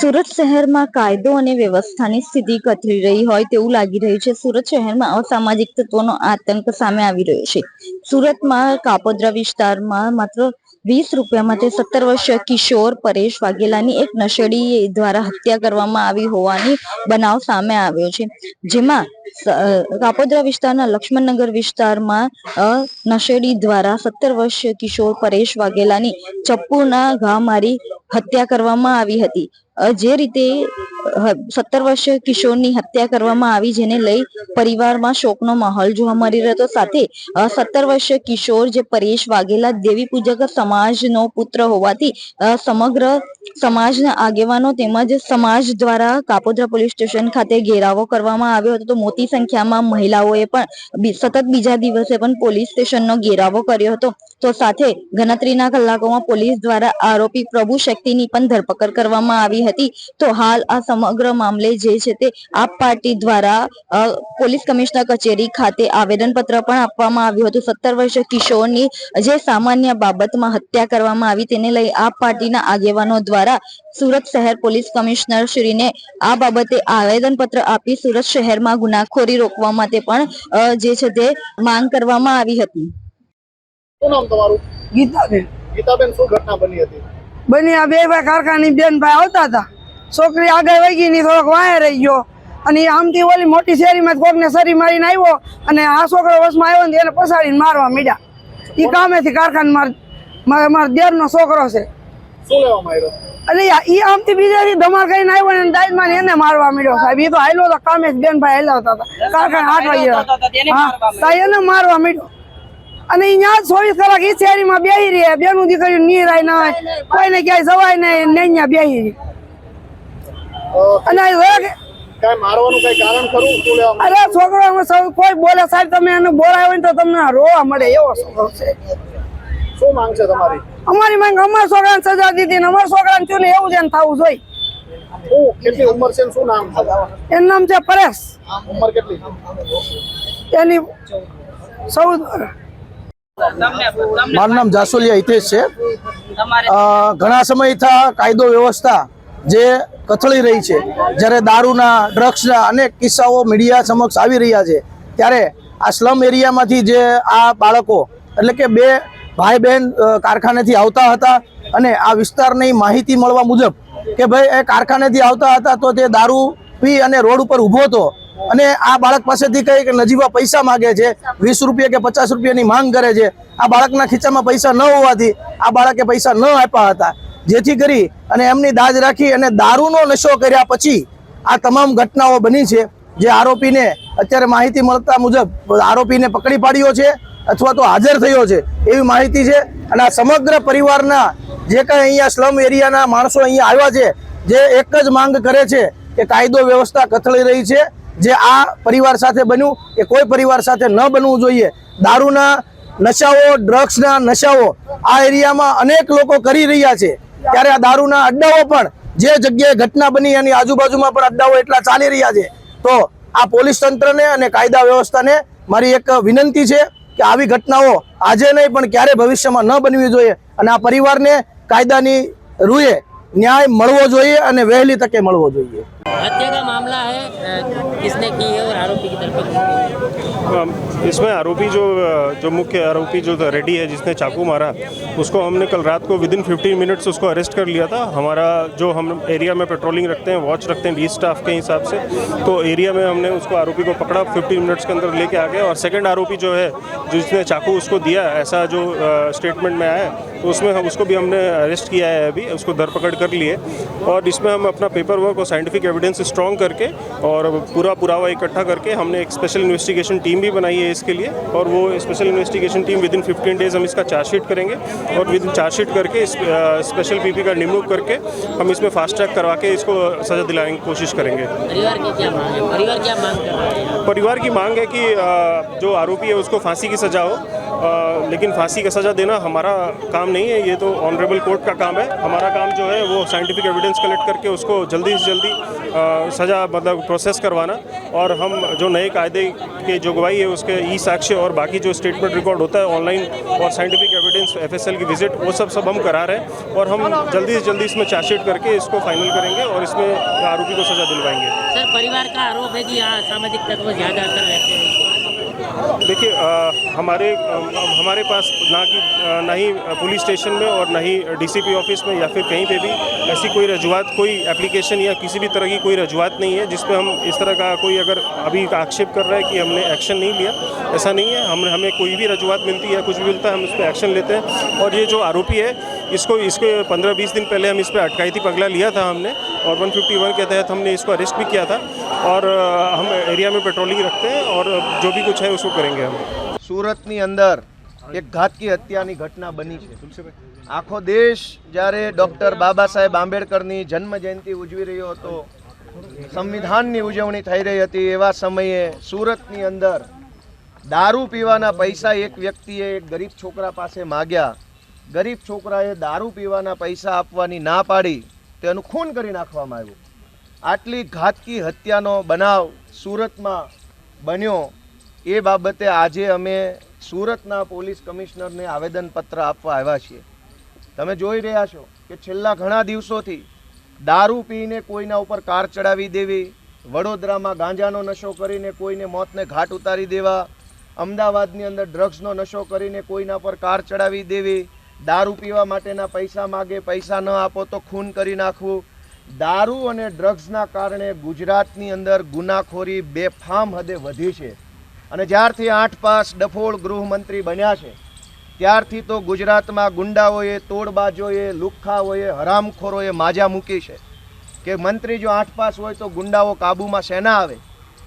સુરત શહેરમાં કાયદો અને વ્યવસ્થાની સ્થિતિ કથળી રહી હોય તેવું લાગી રહ્યું છે. સુરત શહેરમાં અસામાજિક તત્વોનો આતંક સામે આવી રહ્યો છે. સુરતમાં કાપોદ્રા વિસ્તારમાં માત્ર વીસ રૂપિયા માટે સત્તર વર્ષીય કિશોર પરેશ વાઘેલાની એક નશેડી દ્વારા હત્યા કરવામાં આવી હોવાની બનાવ સામે આવ્યો છે. જેમાં કાપોદ્રા વિસ્તારના લક્ષ્મણનગર વિસ્તારમાં નશેડી દ્વારા સત્તર વર્ષીય કિશોર પરેશ વાઘેલાની ચપ્પુના ઘા મારી હત્યા કરવામાં આવી હતી. જે રીતે સત્તર વર્ષીય કિશોરની હત્યા કરવામાં આવી જેને લઈ પરિવારમાં શોકનો માહોલ જોવા મળી રહ્યો સાથે સત્તર વર્ષીય કિશોર જે પરેશ વાઘેલા દેવી પૂજક સમાજનો પુત્ર હોવાથી સમગ્ર સમાજના આગેવાનો તેમજ સમાજ દ્વારા કાપોદ્રા પોલીસ સ્ટેશન ખાતે ઘેરાવો કરવામાં આવ્યો હતો. તો મોટી સંખ્યામાં મહિલાઓએ પણ સતત બીજા દિવસે પણ પોલીસ સ્ટેશનનો ઘેરાવો કર્યો હતો. તો સાથે ગણતરીના કલાકોમાં પોલીસ દ્વારા આરોપી પ્રભુ શક્તિની પણ ધરપકડ કરવામાં આવી હતી. તો હાલ આ સમગ્ર મામલે જે છે તે આપ પાર્ટી દ્વારા પોલીસ કમિશનર કચેરી ખાતે આવેદનપત્ર પણ આપવામાં આવ્યું હતું. સત્તર વર્ષ કિશોરની જે સામાન્ય બાબતમાં હત્યા કરવામાં આવી તેને લઈ આપ પાર્ટીના આગેવાનો દ્વારા સુરત શહેર પોલીસ કમિશનર શ્રીને આ બાબતે આવેદનપત્ર આપી સુરત શહેરમાં ગુનાખોરી રોકવા માટે પણ જે છે તે માંગ કરવામાં આવી હતી. શું નામ તમારું? ગીતાબેન. ગીતાબેન શું ઘટના બની હતી? બની આ બે ભાઈ કારખાની બેન ભાઈ આવતા હતા. છોકરી આગળ વહી ગઈ ની થોડોક વાયા રહી ગયો. અને આમથી ઓલી મોટી શેરીમાં કોકને સરી મારીને આવ્યો અને આ છોકરો વસમાં આવ્યો ને એને પસાડીને મારવા મીડ્યા. એ કામેથી કારખાને માર મારા મારા દેરનો છોકરો છે. શું લેવા આવ્યો એટલે ઈ- ઈ આમથી બીજાથી ધમાલ કરીને આવ્યો ને દાઈમાં ને એને મારવા મળ્યો સાહેબ. એ તો હાલ્યો તો કામે બેન ભાઈ હાલ્યા હતા કારખાને આઠ વાગે હા એને મારવા મળ્યો અને અહીંયા ચોવીસ કલાક ઈ શેરીમાં બેહી રહી બેનું દીકરીઓ નીરાય ના હોય. કોઈને ક્યાંય જવાય નહીં ને અહીંયા બેહી રહી. અને અરે છોકરો કોઈ બોલે સાહેબ તમે એને બોલાવ્યો તો તમને રોવા મળે એવો છોકરો છે. શું માંગ છે તમારી? અમારી માંગ અમારા છોકરાને સજા દીધી ને અમારા છોકરાને થયું ને એવું જ એને થવું જોઈએ. કેટલી ઉંમર છે શું નામ છે? એનું નામ છે પરેશ. ઉંમર કેટલી? એની ચૌદ. મારું નામ જાસોલિયા હિતેશ છે. ઘણા સમયથી કાયદો વ્યવસ્થા જે કથળી રહી છે. જ્યારે દારૂના ડ્રગ્સના અનેક કિસ્સાઓ મીડિયા સમક્ષ આવી રહ્યા છે. ત્યારે આ સ્લમ એરિયામાંથી જે આ બાળકો એટલે કે બે ભાઈ બહેન કારખાનેથી આવતા હતા અને આ વિસ્તારની માહિતી મળવા મુજબ કે ભાઈ એ કારખાનેથી આવતા હતા તો તે દારૂ પી અને રોડ ઉપર ઊભો હતો અને આ બાળક પાસેથી કંઈક નજીવા પૈસા માગે છે, વીસ રૂપિયા કે પચાસ રૂપિયાની માંગ કરે છે. આ બાળકના ખીચામાં પૈસા ન હોવાથી આ બાળકે પૈસા ન આપ્યા હતા. જેથી કરી અને એમની દાજ રાખી અને દારૂનો નશો કર્યા પછી આ તમામ ઘટનાઓ બની છે. જે આરોપીને અત્યારે માહિતી મળતા મુજબ આરોપીને પકડી પાડ્યો છે. અથવા તો હાજર થયો છે એવી માહિતી છે. અને આ સમગ્ર પરિવારના જે કાંઈ અહીંયા સ્લમ એરિયાના માણસો અહીંયા આવ્યા છે, જે એક જ માંગ કરે છે કે કાયદો વ્યવસ્થા કથળી રહી છે. જે આ પરિવાર સાથે બન્યું એ કોઈ પરિવાર સાથે ન બનવું જોઈએ. દારૂના નશાઓ, ડ્રગ્સના નશાઓ આ એરિયામાં અનેક લોકો કરી રહ્યા છે. ત્યારે આ દારૂના અડ્ડાઓ પણ જે જગ્યાએ ઘટના બની એની આજુબાજુમાં પણ અડ્ડાઓ એટલા ચાલી રહ્યા છે. તો આ પોલીસ તંત્રને અને કાયદા વ્યવસ્થાને મારી એક વિનંતી છે. કે આવી ઘટનાઓ આજે નહીં, પણ ક્યારે ભવિષ્યમાં ન બનવી જોઈએ અને આ પરિવારને કાયદાની રૂએ ન્યાય મળવો જોઈએ અને વહેલી તકે મળવો જોઈએ. હત્યા મામલા હે? किसने की है और आरोपी की धरपकड़ इसमें आरोपी जो जो मुख्य आरोपी जो था, रेड्डी है, जिसने चाकू मारा, उसको हमने कल रात को विद इन फिफ्टीन मिनट्स उसको अरेस्ट कर लिया था। हमारा जो हम एरिया में पेट्रोलिंग रखते हैं वॉच रखते हैं बी स्टाफ के हिसाब से तो एरिया में हमने उसको आरोपी को पकड़ा फिफ्टीन मिनट्स के अंदर लेके आ गए और सेकंड आरोपी जो है, जिसने चाकू उसको दिया, ऐसा जो स्टेटमेंट में आया तो उसमें हम, उसको भी हमने अरेस्ट किया है अभी, उसको धरपकड़ कर लिए। और इसमें हम अपना पेपर वर्क और साइंटिफिक एविडेंस स्ट्रॉन्ग करके और पूरा पुरावा इकट्ठा करके हमने एक स्पेशल इन्वेस्टिगेशन टीम भी बनाई है इसके लिए और वो special investigation team within fifteen days हम इसका चार्जशीट करेंगे और विद इन चार्जशीट करके इस स्पेशल पीपी का निमणूक करके हम इसमें फास्ट ट्रैक करवा के इसको सजा दिलाने की कोशिश करेंगे। परिवार की क्या मांग है? परिवार क्या मांग कर रहा है? परिवार की मांग है कि जो आरोपी है उसको फांसी की सजा हो। अ, लेकिन फांसी का सज़ा देना हमारा काम नहीं है ये तो ऑनरेबल कोर्ट का काम है। हमारा काम जो है वो साइंटिफिक एविडेंस कलेक्ट करके उसको जल्दी से जल्दी सज़ा मतलब प्रोसेस करवाना। और हम जो नए कायदे के जोगवाई है उसके ई साक्ष्य और बाकी जो स्टेटमेंट रिकॉर्ड होता है ऑनलाइन और साइंटिफिक एविडेंस एफएसएल की विज़िट वो सब सब हम करा रहे हैं। और हम जल्दी से जल्दी इसमें चार्जशीट करके इसको फाइनल करेंगे और इसमें आरोपी को सज़ा दिलवाएँगे। सर परिवार का आरोप है कि यहाँ सामाजिक तत्व ज़्यादातर रहते हैं। देखिए हमारे अ, हमारे पास ना कि ना ही पुलिस स्टेशन में और ना ही डीसीपी ऑफ़िस में या फिर कहीं पे भी ऐसी कोई रजुआत कोई एप्लीकेशन या किसी भी तरह की कोई रजुआत नहीं है जिस पे हम इस तरह का कोई अगर अभी आक्षेप कर रहा है कि हमने एक्शन नहीं लिया ऐसा नहीं है। हम हमें कोई भी रजुआत मिलती है कुछ भी मिलता है हम इस पर एक्शन लेते हैं। और ये जो आरोपी है इसको इसके पंद्रह बीस दिन पहले हम इस पर अटकायती पगला लिया था हमने और 151 के तहत हमने इसको अरेस्ट भी किया था। और हम एरिया में पेट्रोलिंग रखते हैं और जो भी कुछ છે શું કરેંગે હમ સુરતની અંદર એક ઘાતકી હત્યાની ઘટના બની છે. આખો દેશ જ્યારે ડૉક્ટર બાબા સાહેબ આંબેડકરની જન્મ જયંતિ ઉજવી રહ્યો હતો, સંવિધાનની ઉજવણી થઈ રહી હતી, એવા સમયે સુરતની અંદર દારૂ પીવાના પૈસા એક વ્યક્તિએ એક ગરીબ છોકરા પાસે માગ્યા. ગરીબ છોકરાએ દારૂ પીવાના પૈસા આપવાની ના પાડી તેનું ખૂન કરી નાખવામાં આવ્યું. આટલી ઘાતકી હત્યાનો બનાવ સુરતમાં બન્યો. એ બાબતે આજે અમે સુરતના પોલીસ કમિશનરને આવેદનપત્ર આપવા આવ્યા છીએ. તમે જોઈ રહ્યા છો કે છેલ્લા ઘણા દિવસોથી દારૂ પીને કોઈના ઉપર કાર ચડાવી દેવી, વડોદરામાં ગાંજાનો નશો કરીને કોઈને મોતને ઘાટ ઉતારી દેવા, અમદાવાદની અંદર ડ્રગ્સનો નશો કરીને કોઈના પર કાર ચડાવી દેવી, દારૂ પીવા માટેના પૈસા માગે, પૈસા ન આપો તો ખૂન કરી નાખવું. દારૂ અને ડ્રગ્સના કારણે ગુજરાતની અંદર ગુનાખોરી બેફામ હદે વધી છે. અને જ્યારથી આઠ પાસ ડફોળ ગૃહમંત્રી બન્યા છે, ત્યારથી તો ગુજરાતમાં ગુંડાઓએ, તોડબાજોએ, લુખ્ખાઓએ, હરામખોરોએ માજા મૂકી છે કે મંત્રી જો આઠ પાસ હોય તો ગુંડાઓ કાબૂમાં શેના આવે.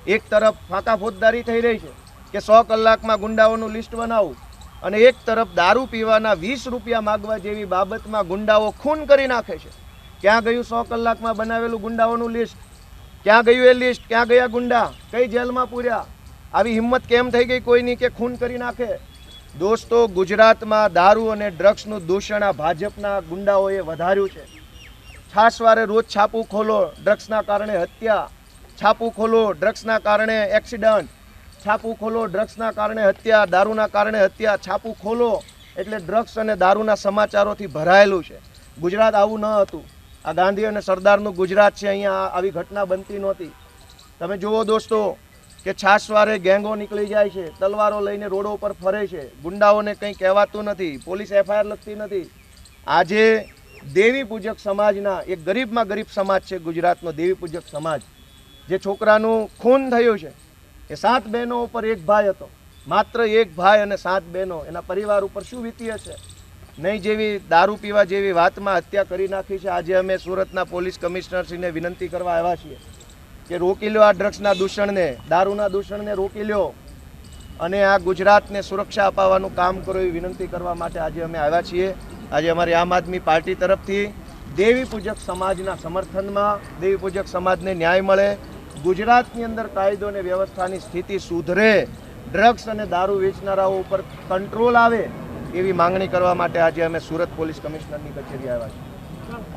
એક તરફ ફાંકા ફોજદારી થઈ રહી છે કે સો કલાકમાં ગુંડાઓનું લિસ્ટ બનાવવું અને એક તરફ દારૂ પીવાના વીસ રૂપિયા માગવા જેવી બાબતમાં ગુંડાઓ ખૂન કરી નાખે છે. ક્યાં ગયું સો કલાકમાં બનાવેલું ગુંડાઓનું લિસ્ટ? ક્યાં ગયું એ લિસ્ટ? ક્યાં ગયા ગુંડા? કઈ જેલમાં પૂર્યા? આવી હિંમત કેમ થઈ ગઈ કોઈની કે ખૂન કરી નાખે? દોસ્તો, ગુજરાતમાં દારૂ અને ડ્રગ્સનું દૂષણ આ ભાજપના ગુંડાઓએ વધાર્યું છે. છાસવારે રોજ છાપું ખોલો, ડ્રગ્સના કારણે હત્યા. છાપું ખોલો, ડ્રગ્સના કારણે એક્સિડન્ટ. છાપું ખોલો, ડ્રગ્સના કારણે હત્યા, દારૂના કારણે હત્યા. છાપું ખોલો એટલે ડ્રગ્સ અને દારૂના સમાચારોથી ભરાયેલું છે. ગુજરાત આવું ન હતું. આ ગાંધી અને સરદારનું ગુજરાત છે અહીંયા, આવી ઘટના બનતી નહોતી. તમે જુઓ દોસ્તો કે છાસવારે ગેંગો નીકળી જાય છે, તલવારો લઈને રોડો પર ફરે છે. ગુંડાઓને કંઈ કહેવાતું નથી, પોલીસ એફઆઈઆર લખતી નથી. આજે દેવી પૂજક સમાજના, એક ગરીબમાં ગરીબ સમાજ છે ગુજરાતનો, દેવી પૂજક સમાજ, જે છોકરાનું ખૂન થયું છે. એ સાત બહેનો ઉપર એક ભાઈ હતો. માત્ર એક ભાઈ અને સાત બહેનો, એના પરિવાર ઉપર શું વીતી હશે નહીં જેવી દારૂ પીવા જેવી વાતમાં હત્યા કરી નાખી છે. આજે અમે સુરતના પોલીસ કમિશનરશ્રીને વિનંતી કરવા આવ્યા છીએ. કે રોકી લો આ ડ્રગ્સના દૂષણને, દારૂના દૂષણને રોકી લ્યો અને આ ગુજરાતને સુરક્ષા અપાવવાનું કામ કરો એવી વિનંતી કરવા માટે આજે અમે આવ્યા છીએ. આજે અમારી આમ આદમી પાર્ટી તરફથી દેવી પૂજક સમાજના સમર્થનમાં દેવી પૂજક સમાજને ન્યાય મળે, ગુજરાતની અંદર કાયદો અને વ્યવસ્થાની સ્થિતિ સુધરે, ડ્રગ્સ અને દારૂ વેચનારાઓ ઉપર કંટ્રોલ આવે એવી માંગણી કરવા માટે આજે અમે સુરત પોલીસ કમિશનરની કચેરી આવ્યા છીએ.